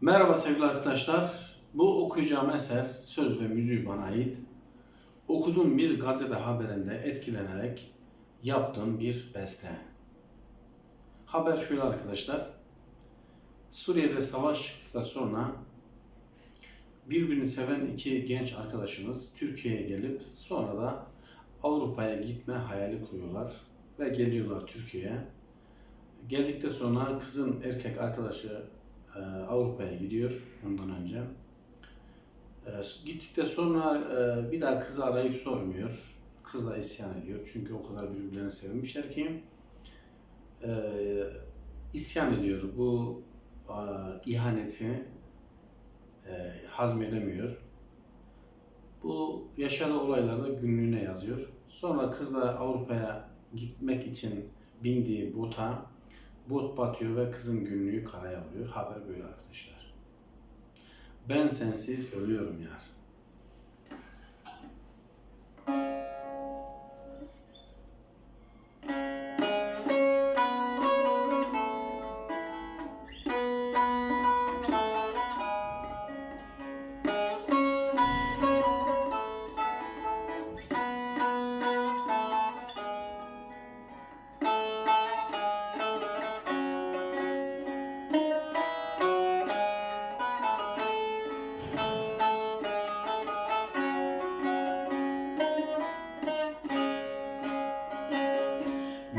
Merhaba sevgili arkadaşlar. Bu okuyacağım eser söz ve müziği bana ait. Okuduğum bir gazete haberinde etkilenerek yaptığım bir beste. Haber şöyle arkadaşlar. Suriye'de savaş çıktıktan sonra birbirini seven iki genç arkadaşımız Türkiye'ye gelip sonra da Avrupa'ya gitme hayali kuruyorlar ve geliyorlar Türkiye'ye. Geldikten sonra kızın erkek arkadaşı e, Avrupa'ya gidiyor ondan önce. E, Gittikten sonra e, bir daha kızı arayıp sormuyor. Kız da isyan ediyor çünkü o kadar birbirlerine sevmişler ki e, isyan ediyor. Bu ihaneti hazmedemiyor. Bu yaşadığı olayları da günlüğüne yazıyor. Sonra kız da Avrupa'ya gitmek için bindiği bota bot batıyor ve kızın günlüğü karaya alıyor. Haber böyle arkadaşlar. Ben sensiz ölüyorum yar.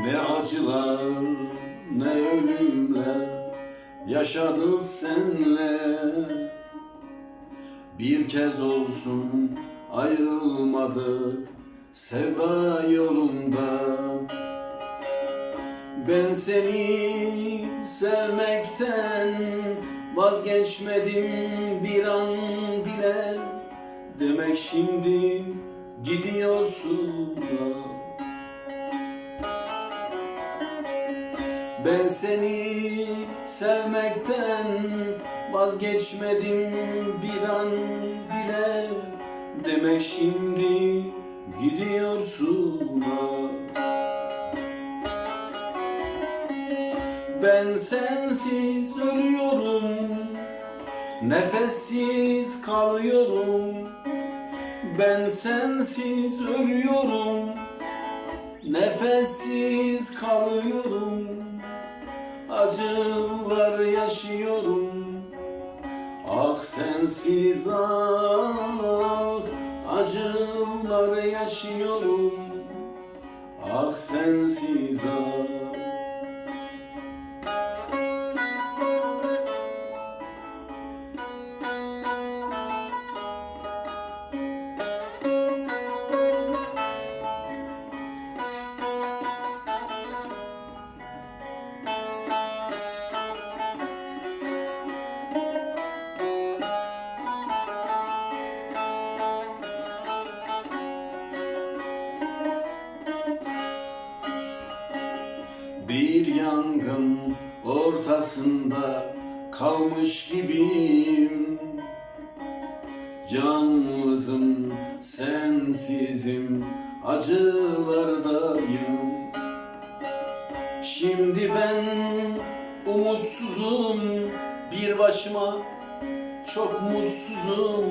Ne acılar ne ölümler yaşadık senle Bir kez olsun ayrılmadık sevda yolunda. Ben seni sevmekten vazgeçmedim bir an bile. Demek şimdi gidiyorsun. da Ben seni sevmekten vazgeçmedim bir an bile. Demek şimdi gidiyorsun ha. Ben sensiz ölüyorum Nefessiz kalıyorum. Ben sensiz ölüyorum Nefessiz kalıyorum Acılar yaşıyorum. Ah sensiz ah Acılar yaşıyorum. Ah sensiz ah Bir yangın ortasında kalmış gibiyim. Yalnızım, sensizim, acılardayım. Şimdi ben umutsuzum, bir başıma çok mutsuzum.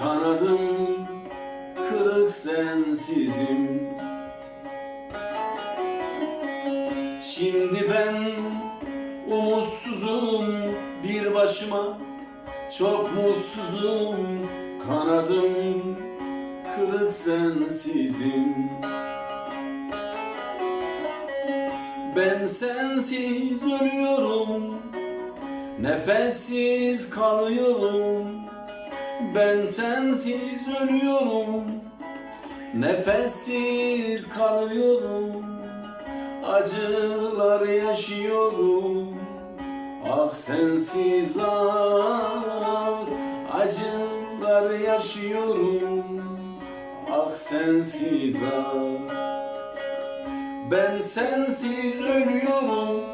Kanadım kırık sensizim Şimdi ben umutsuzum bir başıma Çok mutsuzum kanadım kırık sensizim. Ben sensiz ölüyorum Nefessiz kalıyorum. Ben sensiz ölüyorum Nefessiz kalıyorum acılar yaşıyorum. Ah sensiz ah acılar yaşıyorum. Ah sensiz ah Ben sensiz ölüyorum